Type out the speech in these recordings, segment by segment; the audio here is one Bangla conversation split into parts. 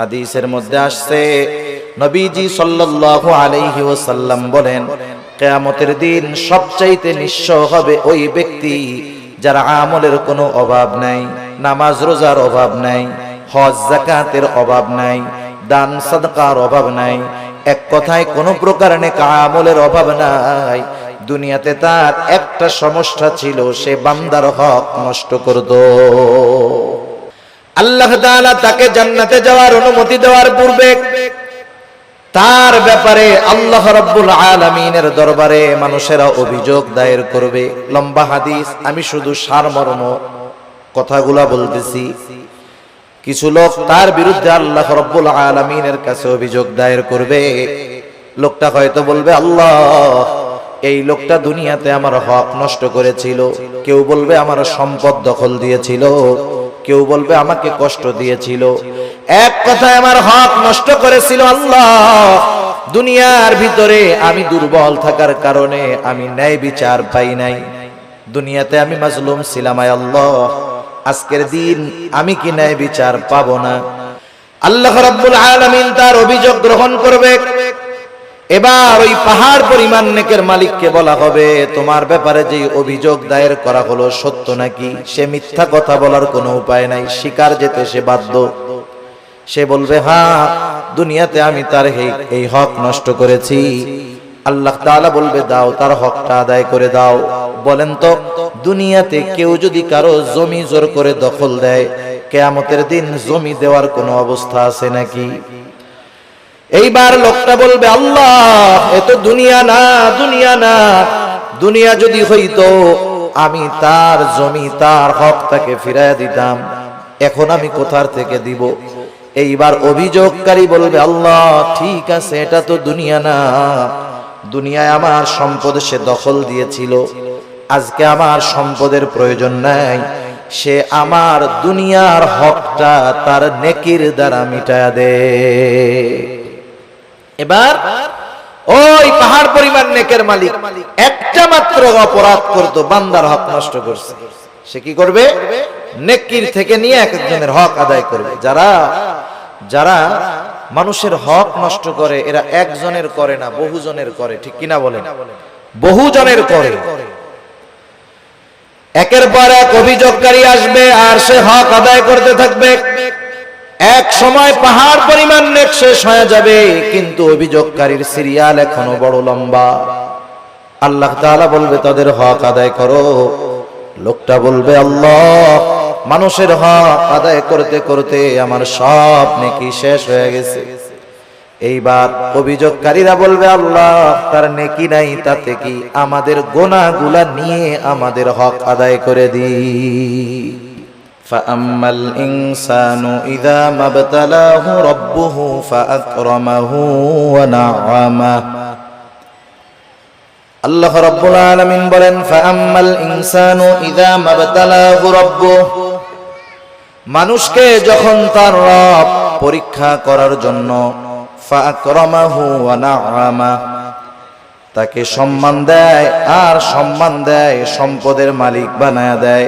হাদিসের মধ্যে আসছে, নবীজি সাল্লাল্লাহু আলাইহি ওয়াসাল্লাম বলেন, কিয়ামতের দিন সবচাইতে নিঃস্ব হবে ওই ব্যক্তি যার আমলের কোনো অভাব নাই, নামাজ রোজার অভাব নাই, হজ জাকাতের অভাব নাই, দান, সাদকার অভাব নাই, এক কথায় কোনো প্রকার আমলের অভাব নাই, দুনিয়াতে তার একটা সমস্যা ছিল, সে বান্দার হক নষ্ট করত। আল্লাহ তাকে জান্নাতে যাওয়ার অনুমতি দেওয়ার পূর্বে তার ব্যাপারে আল্লাহ রাব্বুল আলামিনের দরবারে মানুষেরা অভিযোগ দায়ের করবে। লম্বা হাদিস, আমি শুধু সারমর্ম কথাগুলা বলতেছি। কিছু লোক তার বিরুদ্ধে আল্লাহ রব্বুল আলমিনের কাছে অভিযোগ দায়ের করবে। লোকটা হয়তো বলবে, আল্লাহ, এই লোকটা দুনিয়াতে আমার হক নষ্ট করেছিল। কেউ বলবে, আমার সম্পদ দখল দিয়েছিল। কেউ বলবে, আমাকে কষ্ট দিয়েছিল। এক কথায় আমার হক নষ্ট করেছিল আল্লাহ। দুনিয়ার ভিতরে আমি দুর্বল থাকার কারণে আমি ন্যায় বিচার পাই নাই। দুনিয়াতে আমি মাজলুম ছিলাম আল্লাহ। আজকের দিন আমি কি ন্যায় বিচার পাবো না? আল্লাহ রাব্বুল আলামিন তার অভিযোগ গ্রহণ করবে। এবার ওই পাহাড় পরিমাণ নেকের মালিককে বলা হবে, তোমার ব্যাপারে যে অভিযোগ দায়ের করা হলো সত্য নাকি? সে মিথ্যা কথা বলার কোনো উপায় নাই স্বীকার যেতে সে বাধ্য। সে বলবে হ্যাঁ দুনিয়াতে আমি তার এই- হক নষ্ট করেছি। আল্লাহ তাআলা বলবে, দাও, তার হকটা আদায় করে দাও। বলেন তো, দুনিয়াতে কেউ যদি কারও জমি জোর করে দখল দেয়, কেয়ামতের দিন জমি দেওয়ার কোনো অবস্থা আছে নাকি? এইবার লোকটা বলবে, আল্লাহ, এ তো দুনিয়া না দুনিয়া না। দুনিয়া যদি হইতো, আমি তার জমি, তার হক তাকে ফিরাইয়া দিতাম। এখন আমি কোথার থেকে দিব? এইবার অভিযোগকারী বলবে, আল্লাহ, ঠিক আছে, এটা তো দুনিয়া না। দুনিয়ায় আমার সম্পদ সে দখল দিয়েছিল। আজকে আমার সম্পদের প্রয়োজন নাই। সে আমার দুনিয়ার হকটা তার নেকির দ্বারা মিটায়া দে। এবার ওই পাহাড় পরিমাণ নেকের মালিক একটা মাত্র অপরাধ করত, বান্দার হক নষ্ট করছে। সে কি করবে? নেকির থেকে নিয়ে এক একজনের হক আদায় করবে। যারা যারা মানুষের হক নষ্ট করে, এরা একজনের করে না, বহুজনের করে। ঠিক কিনা বলেন? বহুজনের করে। একের পর এক অভিযোগকারী আসবে আর সে হক আদায় করতে থাকবে। এক সময় পাহাড় পরিমাণ নেক শেষ হয়ে যাবে, কিন্তু অভিযোগকারীর সিরিয়াল এখনও বড় লম্বা। আল্লাহ তাআলা বলবে, তাদের হক আদায় করো। লোকটা বলবে, আল্লাহ, মানুষের হক আদায় করতে করতে আমার সব নেকি শেষ হয়ে গেছে। এইবার অভিযোগকারীরা বলবে, আল্লাহ, তার নেকি নাই, তাতে কি আমাদের গোনাগুলা নিয়ে আমাদের হক আদায় করে দিই? فأما الإنسان إذا ما ابتلاه ربه فأكرمه ونعمه আল্লাহ রাব্বুল আলামিন বলেন ফাআম্মাল ইনসানু ইযা মাবতালাহু রাব্বুহ মানুষকে যখন তার রব পরীক্ষা করার জন্য ফাআকরামাহু ওয়া নাআমা তাকে সম্মান দেয় আর সম্মান দেয় সম্পদের মালিক বানায়া দেয়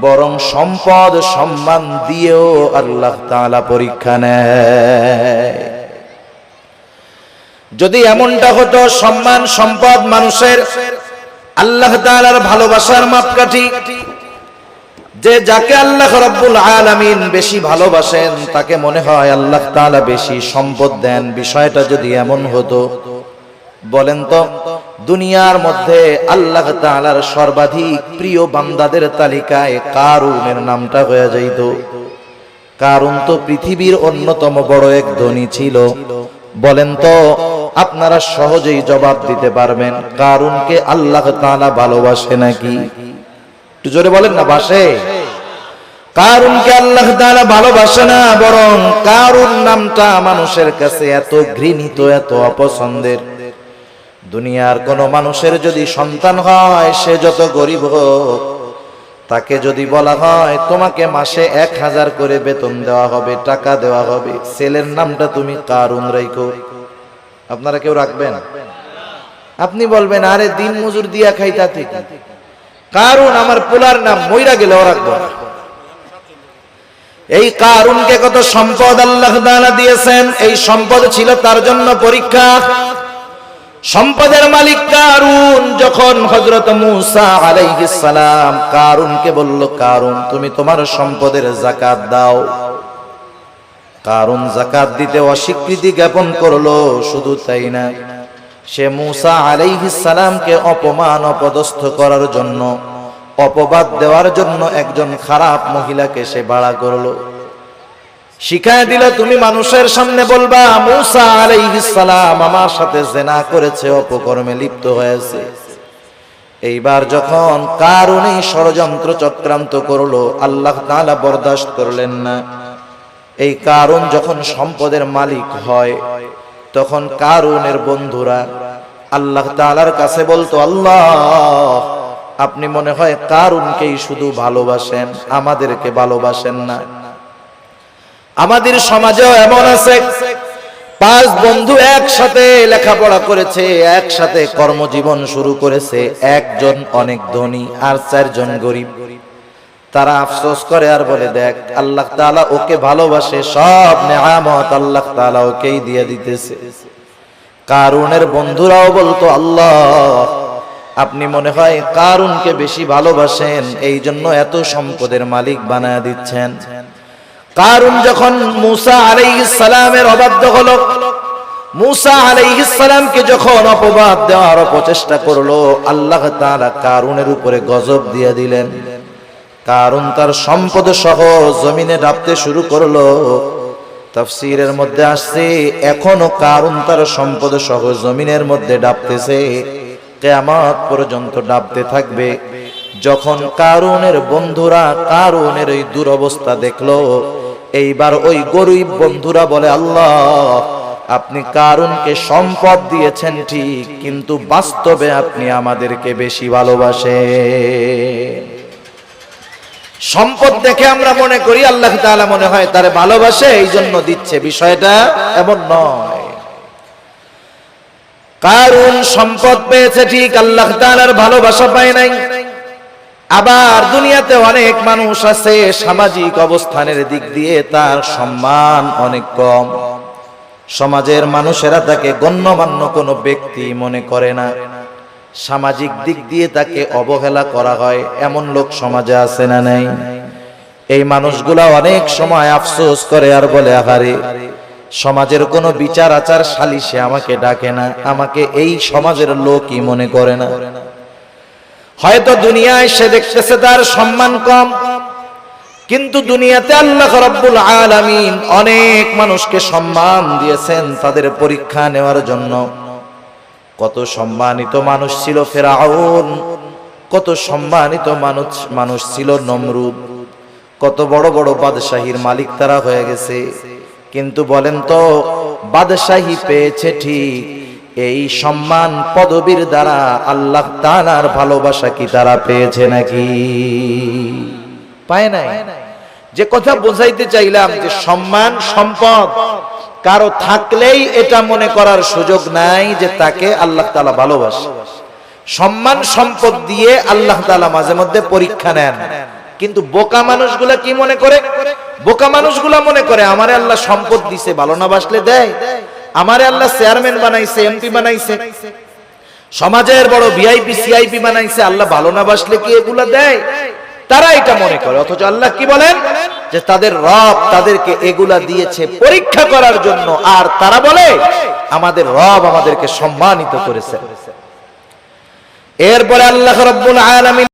বরং সম্পদ সম্মান দিয়েও আল্লাহ তাআলা পরীক্ষা নেয়। যদি এমনটা হতো, সম্মান, সম্পদ মানুষের, আল্লাহ তাআলার ভালোবাসার মাপকাঠি, যে যাকে আল্লাহ রাব্বুল আলামিন বেশি ভালোবাসেন, তাকে মনে হয় আল্লাহ তাআলা বেশি সম্পদ দেন। বিষয়টা যদি এমন হতো, বলেন তো দুনিয়ার মধ্যে আল্লাহ তাআলার সর্বাধিক প্রিয় বান্দাদের তালিকায় কারুনের নামটা হয়ে যাইত। কারণ তো পৃথিবীর অন্যতম বড় এক ধনী ছিল। বলেন তো, আপনারা সহজেই জবাব দিতে পারবেন, কারুনকে আল্লাহ তাআলা ভালোবাসে নাকি? একটু জোরে বলেন না, বাসে। কারুনকে আল্লাহ তাআলা ভালোবাসে না, বরং কারুন নামটা মানুষের কাছে এত ঘৃণিত, এত অপছন্দের। দুনিয়ার কোন মানুষের যদি সন্তান হয়, সে যত গরিব হোক, তাকে যদি বলা হয়, তোমাকে মাসে এক হাজার করে বেতন দেওয়া হবে, টাকা দেওয়া হবে, ছেলের নামটা তুমি কারুন রাইকো আপনারা কেউ রাখবেন? আপনি বলবেন, আরে, দিন মজুর দিয়া খাইতা থেকে কারুন, আমার পোলার নাম মইরা গেলেও রাখব। এই কারুনকে কত সম্পদ আল্লাহ দিয়েছেন, এই সম্পদ ছিল তার জন্য পরীক্ষা। সম্পদের মালিক কারুন, যখন হযরত মুসা সালাম কারুনকে বলল, কারুন, তুমি তোমার সম্পদের জাকাত দাও। কারুন জাকাত দিতে অস্বীকৃতি জ্ঞাপন করল, শুধু তাই না, সে মুসা সালামকে অপমান, অপদস্থ করার জন্য, অপবাদ দেওয়ার জন্য একজন খারাপ মহিলাকে সে বাড়া করল। শিখায় দিল, তুমি মানুষের সামনে বলবা, মুসা আলাইহিস সালাম আমার সাথে জেনা করেছে, অপকর্মে লিপ্ত হয়েছে। এইবার যখন কারণে ষড়যন্ত্র চক্রান্ত করল, আল্লাহ তাআলা বরদাস্ত করলেন না। এই কারণ যখন সম্পদের মালিক হয়, তখন কারুনের বন্ধুরা আল্লাহ তাআলার কাছে বলতো, আল্লাহ, আপনি মনে হয় কারুনকেই শুধু ভালোবাসেন, আমাদেরকে ভালোবাসেন না। আমাদের সমাজেও এমন আছে। পাঁচ বন্ধু একসাথে লেখাপড়া করেছে, একসাথে কর্মজীবন শুরু করেছে। একজন অনেক ধনী, আর চারজন গরিব। তারা আফসোস করে আর বলে, দেখ, আল্লাহ তাআলা ওকে ভালোবাসে, সব নেয়ামত আল্লাহ তাআলা ওকেই দিয়ে দিতেছে। কারুনের বন্ধুরাও বলতো, আল্লাহ, আপনি মনে হয় কারুনকে বেশি ভালোবাসেন এই জন্য এত সম্পদের মালিক বানায় দিচ্ছেন। কারুন যখন মুসা সালামের অবাধ্য হলো, মুসা সালামকে যখন অপবাদ দেওয়ার প্রচেষ্টা করল, আল্লাহ তাআলা কারুনের উপরে গজব দিয়ে দিলেন। কারুন তার সম্পদ সহ জমিনে ডাবতে শুরু করল। তাফসীরের মধ্যে আসছে, এখনও কারুন তার সম্পদ সহ জমিনের মধ্যে ডাবতেছে, কেয়ামত পর্যন্ত ডাবতে থাকবে। যখন কারুনের বন্ধুরা কারুনের এই দুরবস্থা দেখল এইবার ওই গরিব বন্ধুরা বলে, আল্লাহ, আপনি কারুনকে সম্পদ দিয়েছেন ঠিক, কিন্তু বাস্তবে আপনি আমাদেরকে বেশি ভালোবাসে সম্পদ দেখে আমরা মনে করি, আল্লাহ তাআলা মনে হয় তারে ভালোবাসে এই জন্য দিচ্ছে। বিষয়টা এমন নয়। কারুন সম্পদ পেয়েছে ঠিক, আল্লাহ তাআলার ভালোবাসা পায় নাই। আবার দুনিয়াতে অনেক মানুষ আছে, সামাজিক অবস্থানের দিক দিয়ে তার সম্মান অনেক কম। সমাজের মানুষেরা তাকে গণ্যমান্য কোনো ব্যক্তি মনে করে না। সামাজিক দিক দিয়ে তাকে অবহেলা করা হয়, এমন লোক সমাজে আছে না নাই? এই মানুষগুলা অনেক সময় আফসোস করে আর বলে, আহারে, সমাজের কোনো বিচার আচার সালিশে আমাকে ডাকে না, আমাকে এই সমাজের লোকই মনে করে না। হয়তো দুনিয়ায় সে দেখতেছে তার সম্মান কম, কিন্তু দুনিয়াতে আল্লাহ রাব্বুল আলামিন অনেক মানুষকে সম্মান দিয়েছেন তাদের পরীক্ষা নেওয়ার জন্য। কত সম্মানিত মানুষ ছিল ফেরাউন, কত সম্মানিত মানুষ মানুষ ছিল নমরুদ, কত বড় বড় বাদশাহীর মালিক তারা হয়ে গেছে। কিন্তু বলেন তো, বাদশাহী পেয়েছে ঠিক এই সম্মান পদবীর দ্বারা আল্লাহ তাআলার ভালোবাসা কি তারা পেয়েছে নাকি? পায় নাই। যে কথা বোঝাইতে চাইলাম যে সম্মান সম্পদ, কারও থাকলেই এটা মনে করার সুযোগ নাই যে তাকে আল্লাহ তালা ভালোবাসে। সম্মান সম্পদ দিয়ে আল্লাহ তালা মাঝে মধ্যে পরীক্ষা নেন। কিন্তু বোকা মানুষগুলা কি মনে করে? বোকা মানুষগুলা মনে করে, আমারে আল্লাহ সম্পদ দিছে, ভালো না বাসলে দেয়? আমারে আল্লাহ চেয়ারম্যান বানাইছে এমপি বানাইছে। সমাজের বড় ভিআইপি সিআইপি বানাইছে, আল্লাহ ভালো না বাসলে কি এগুলা দেয়? তারা এটা মনে করে, অথচ আল্লাহ কি বলেন? যে তাদের রব তাদেরকে এগুলা দিয়েছে পরীক্ষা করার জন্য, আর তারা বলে, আমাদের রব আমাদেরকে সম্মানিত করেছে। এরপরে আল্লাহ রব্বুল আলামিন